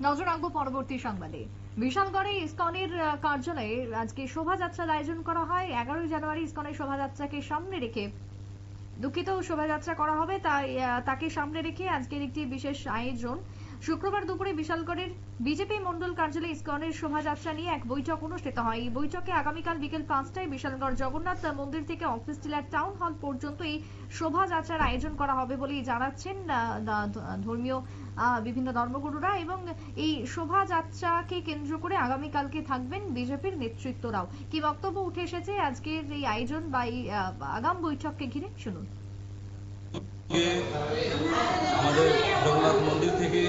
নজর রাখব পরবর্তী সংবাদে। বিশালগড়ে ইসকনের কার্যালয়ে আজকে শোভাযাত্রার আয়োজন করা হয়। এগারোই জানুয়ারি ইসকনের শোভাযাত্রাকে সামনে রেখে দুঃখিত শোভাযাত্রা করা হবে। তাই তাকে সামনে রেখে আজকের একটি বিশেষ আয়োজন শুক্রবার দুপুরে বিশালগড়ের বিজেপি মন্ডল কার্যালয়ে ইসকনের শোভাযাত্রা নিয়ে এক বৈঠক অনুষ্ঠিত হয়। এই বৈঠকে আগামীকাল বিকেল পাঁচটায় বিশালগড় জগন্নাথ মন্দির থেকে অফিস টিলার টাউন হল পর্যন্ত এই শোভাযাত্রার আয়োজন করা হবে বলেই জানাচ্ছেন ধর্মীয় বিভিন্ন ধর্মগুরুরা এবং এই শোভাযাত্রাকে কেন্দ্র করে আগামীকালকে থাকবেন বিজেপির নেতৃত্বরাও। কি বক্তব্য উঠে এসেছে আজকের এই আয়োজন বা এই আগাম বৈঠককে ঘিরে? শুনুন আজকে আমাদের জগন্নাথ মন্দির থেকে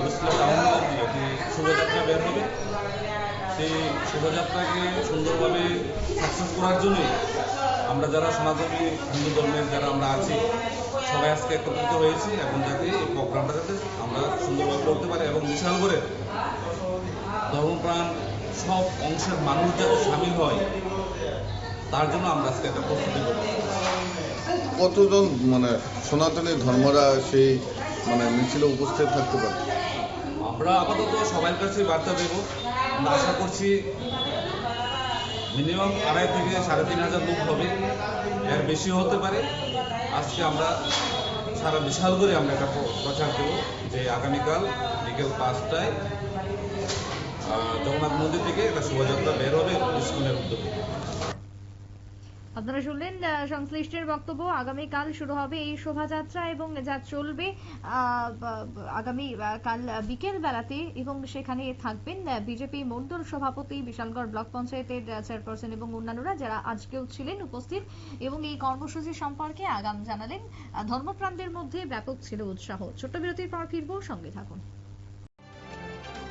অবস্থিত টাউন হল অবধি একটি শোভাযাত্রা বের হবে সেই শোভাযাত্রাকে সুন্দরভাবে সাকসেস করার জন্যই আমরা যারা সনাতনী হিন্দু ধর্মের যারা আমরা আছি, সবাই আজকে একত্রিত হয়েছি এবং যাতে এই প্রোগ্রামটা যাতে আমরা সুন্দরভাবে করতে পারি এবং বিশাল করে ধর্মপ্রাণ সব অংশের মানুষ যাতে সামিল হয়, তার জন্য আমরা আজকে একটা প্রস্তুতি করছি কতজন মানে সনাতনী ধর্মরা সেই মানে মিছিলে উপস্থিত থাকতে পারে? আমরা আপাতত সবার কাছে বার্তা দেব। আশা করছি মিনিমাম আড়াই থেকে সাড়ে তিন হাজার লোক হবে। এর বেশি হতে পারে। আজকে আমরা সারা বিশাল করে আমরা একটা প্রচার দেব যে আগামীকাল বিকেল পাঁচটায় জগন্নাথ মন্দির থেকে একটা শোভাযাত্রা বের হবে। আপনারা শুনলেন সংশ্লিষ্টের বক্তব্য। আগামীকাল শুরু হবে এই শোভাযাত্রা এবং যা চলবে আগামী কাল বিকেল বেলাতে এবং সেখানে থাকবেন বিজেপি মন্ডল সভাপতি বিশালগড় ব্লক পঞ্চায়েতের চেয়ারপারসন এবং অন্যান্যরা যারা আজকেও ছিলেন উপস্থিত এবং এই কর্মসূচি সম্পর্কে আগাম জানালেন। ধর্মপ্রাণদের মধ্যে ব্যাপক ছিল উৎসাহ। ছোট্ট বিরতির পর ফিরবো, সঙ্গে থাকুন।